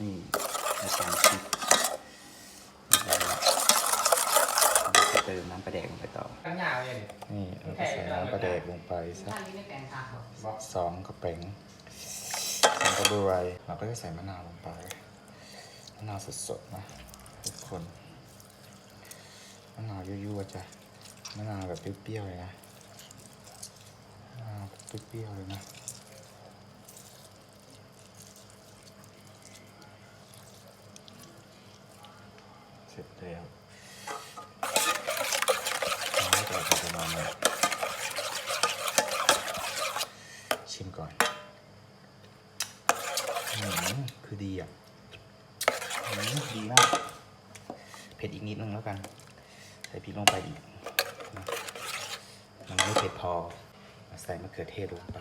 นี่น้ำตาลชิปแล้วก็จะเติมน้ำปลาแดกลงไปต่อตั้งยาวเลยนี่เราก็ใส่น้ำปลาแดกลงไปสักท่านนี้ไม่แต่งค่ะหรอกสองกระเป๋งสองกระบวยเราก็จะใส่มะนาวลงไป มะนาวสดๆนะทุกคน มะนาวยั่วๆจ้ะ มะนาวแบบเปรี้ยวๆเลยนะ มะนาวเปรี้ยวๆเลยนะ เสร็จแล้วอันนี้ก็จะประมาณนี้ชิมก่อนอืมคือดีอะอืมดีมากเผ็ดอีกนิดนึงแล้วกัน ใส่พริกลงไปอีกมันไม่เผ็ดพอใส่มะเขือเทศลงไป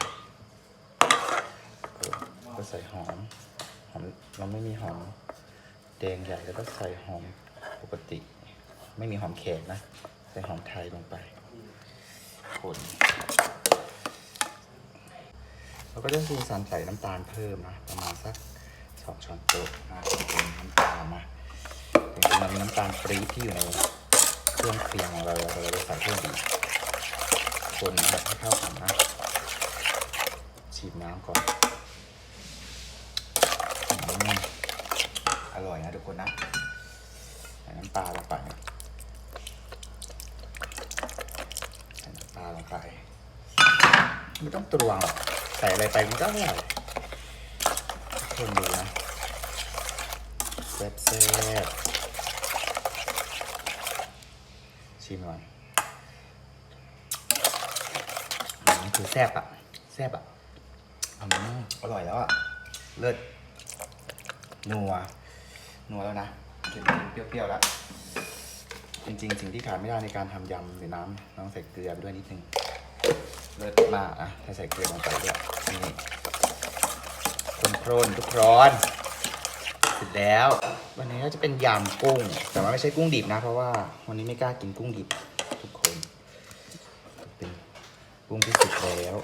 ก็ใส่หอม หอม เราไม่มีหอมแดงใหญ่แล้วก็ใส่หอม ปกติ ไม่มีหอมแขกนะ ใส่หอมไทยลงไปคนเราก็จะซีซันใส่น้ำตาลเพิ่มนะ ประมาณสักสองช้อนโต๊ะนะเป็นน้ำตาลนะจริงๆมันมีน้ำตาลปรี๊ดที่อยู่ในเครื่องเคียงของเราเราจะใส่เพิ่มอีกคนนะครับให้เข้ากันนะฉีดน้ำก่อนออร่อยนะทุกคนนะ ส่น้ำปลาลงไปใส่น้ำปลาลงไปไม่ต้องตรวงหรอกใส่อะไรไปมันก็อร่อยคนดูนะแซ่บแซ่บชิมหน่อยอืมคือแซ่บอะแซ่บอะอืมอร่อยแล้วอะเลิศนัวนัวแล้วนะ เปรี้ยวๆแล้ว จริงๆ สิ่งที่ขาดไม่ได้ในการทำยำหรือน้ำต้องใส่เกลือด้วยนิดนึงเลิศมากอะถ้าใส่เกลือลงไปด้วยนี่คนโครนทุกร้อนเสร็จแล้ว วันนี้ก็จะเป็นยำกุ้ง แต่ว่าไม่ใช่กุ้งดิบนะ เพราะว่าวันนี้ไม่กล้ากินกุ้งดิบทุกคนเป็นกุ้งที่สุกแล้ว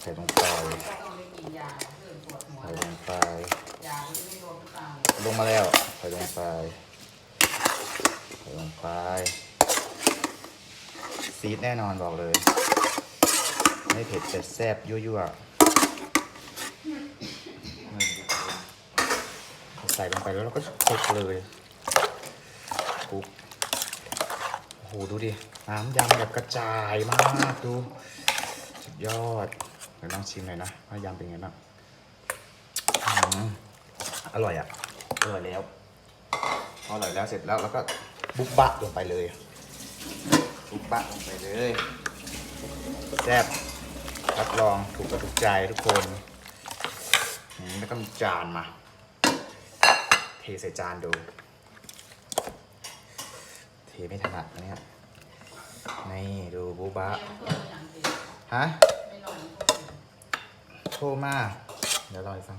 ใส่ลงไปก็ต้องไปกินยาเรื่องปวดหัวใส่ลงไป ยาที่ไม่โดนตาย ลงมาแล้วใส่ลงไปใส่ลงไปซีดแน่นอนบอกเลย ไม่เผ็ดแต่แซ่บยั่วๆใส่ลงไปแล้วเราก็คลุกเลยคลุกโอ้โหดูดิ น้ำยำแบบกระจายมากดูสุดยอดเดี๋ยวลองชิมหน่อยนะว่ายำเป็นไงบ้างออร่อยอะ อร่อยแล้วพออร่อยแล้วเสร็จแล้วเราก็บุกบะลงไปเลย บุกบะลงไปเลยแซ่บรับรองถูกกับถูกใจทุกคนอืมแล้วก็มีจานมา เทใส่จานดู เทไม่ถนัดนะเนี่ยนี่ดูบุบะแม่มันก็ไม่อย่างจริงฮะไม่ลองโทรมาเดี๋ยวรอให้ฟัง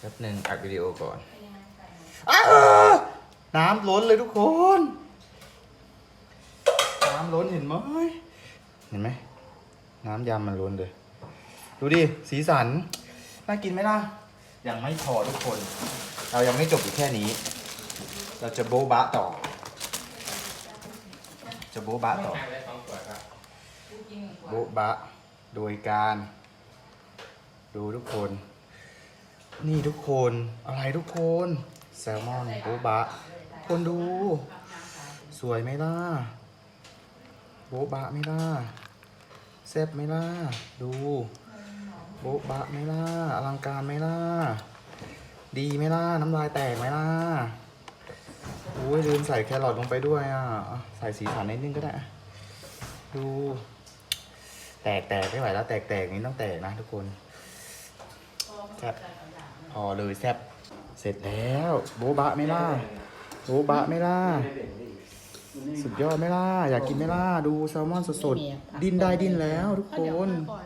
แป๊บหนึ่งอัดวิดีโอก่อนอ้าวน้ำล้นเลยทุกคน น้ำล้นเห็นไหมเห็นไหม น้ำยำมันล้นเลย ดูดิ สีสัน น่ากินไหมล่ะ ยังไม่พอทุกคน เรายังไม่จบอยู่แค่นี้ เราจะโบ๊ะบะต่อ จะโบ๊ะบะไม่ต่อทานได้สองขวดครับจริงโบ๊ะบะ โดยการ ดูทุกคน นี่ทุกคนอะไรทุกคน แซลมอนโบบะคนดู สวยไหมล่ะโบบะไหมล่ะแซ่บไหมล่ะดูโบ๊ะบะไหมล่ะอลังการไหมล่ะดีไหมล่ะน้ำลายแตกไหมล่ะโอ้ยลืมใส่แครอทลงไปด้วยอะใส่สีสันนิดนึงก็ได้ดู แตกแตกไม่ไหวแล้วแตกแตกนี้ต้องแตกนะทุกคนแซ่บ พอเลยแซ่บเสร็จแล้ว โบ๊ะบะไหมล่ะโบ๊ะบะไหม่ล่ะสุดยอดไหม่ล่ะอยากกินไหม่ล่ะดูแซลมอนสดๆ ดิ้นได้ดิ้นแล้วทุกคนก่อน